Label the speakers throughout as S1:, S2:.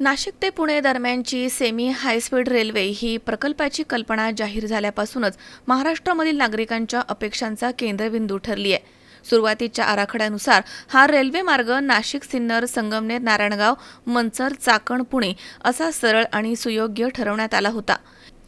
S1: नाशिक ते पुणे दरम्यानची semi high speed railway ही प्रकल्पाची कल्पना जाहीर झाल्यापासूनच महाराष्ट्रामधील नागरिकांच्या अपेक्षांचा केंद्रबिंदू ठरली आहे. सुरुवातीच्या आराखड्यानुसार हा रेल्वे मार्ग नाशिक सिन्नर संगमनेर नारायणगाव मंचर चाकण पुणे असा सरळ आणि सुयोग्य ठरवण्यात आला होता.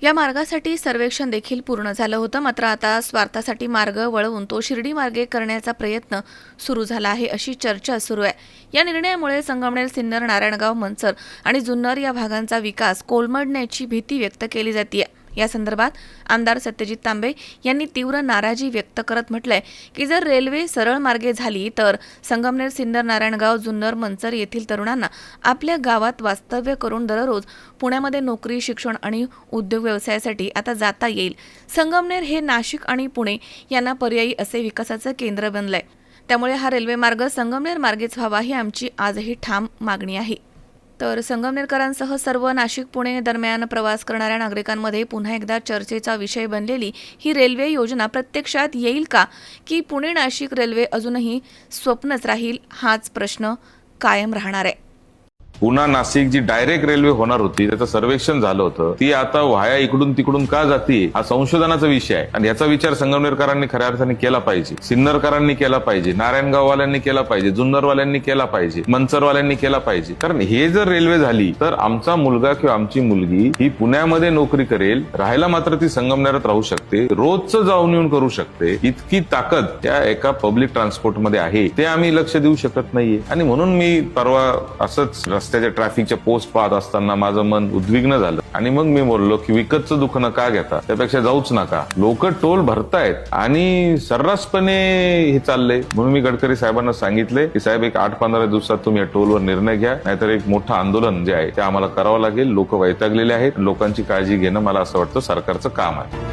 S1: या मार्गासाठी सर्वेक्षण देखील पूर्ण झालं होतं. मात्र आता स्वार्थासाठी मार्ग वळवून तो शिर्डी मार्गे करण्याचा प्रयत्न सुरू झाला आहे अशी चर्चा सुरू आहे. या निर्णयामुळे संगमनेर सिन्नर नारायणगाव मंचर आणि जुन्नर या भागांचा विकास कोलमडण्याची भीती व्यक्त केली जाते या संदर्भात आमदार सत्यजित तांबे यांनी तीव्र नाराजी व्यक्त करत म्हटलंय की जर रेल्वे सरळ मार्गे झाली तर संगमनेर सिन्नर नारायणगाव जुन्नर मंचर येथील तरुणांना आपल्या गावात वास्तव्य करून दररोज पुण्यामध्ये नोकरी शिक्षण आणि उद्योग व्यवसायासाठी आता जाता येईल. संगमनेर हे नाशिक आणि पुणे यांना पर्यायी असे विकासाचं केंद्र बनलंय. त्यामुळे हा रेल्वे मार्ग संगमनेर मार्गेच व्हावा ही आमची आजही ठाम मागणी आहे. तर संगमनेरकरांसह सर्व नाशिक पुणे दरम्यान प्रवास करणाऱ्या नागरिकांमध्ये पुन्हा एकदा चर्चेचा विषय बनलेली ही रेल्वे योजना प्रत्यक्षात येईल का? की पुणे नाशिक रेल्वे अजूनही स्वप्नच राहील? हाच प्रश्न कायम राहणार आहे.
S2: पुन्हा नाशिक जी डायरेक्ट रेल्वे होणार होती त्याचं सर्वेक्षण झालं होतं ती आता व्हाया इकडून तिकडून का जाते हा संशोधनाचा विषय आहे. आणि याचा विचार संगमनेरकरांनी खऱ्या अर्थाने केला पाहिजे सिन्नरकरांनी केला पाहिजे नारायणगाववाल्यांनी केला पाहिजे जुन्नरवाल्यांनी केला पाहिजे मंचरवाल्यांनी केला पाहिजे. कारण हे जर रेल्वे झाली तर आमचा मुलगा किंवा आमची मुलगी ही पुण्यामध्ये नोकरी करेल राहायला मात्र ती संगमनेरात राहू शकते रोजचं जाऊन येऊन करू शकते इतकी ताकद त्या एका पब्लिक ट्रान्सपोर्टमध्ये आहे ते आम्ही लक्ष देऊ शकत नाहीये. आणि म्हणून मी परवा असंच रस्त्याच्या ट्रॅफिकच्या पोस्ट पाहत असताना माझं मन उद्विग्न झालं. आणि मग मी बोललो की विकतचं दुखणं का घेता? त्यापेक्षा जाऊच नका. लोक टोल भरतायत आणि सर्रासपणे हे चाललंय. म्हणून मी गडकरी साहेबांना सांगितले की साहेब एक आठ पंधरा दिवसात तुम्ही या टोलवर निर्णय घ्या. नाहीतर एक मोठं आंदोलन जे आहे ते आम्हाला करावं लागेल. लोक वैतागलेले आहेत. लोकांची काळजी घेणं मला असं वाटतं सरकारचं काम आहे.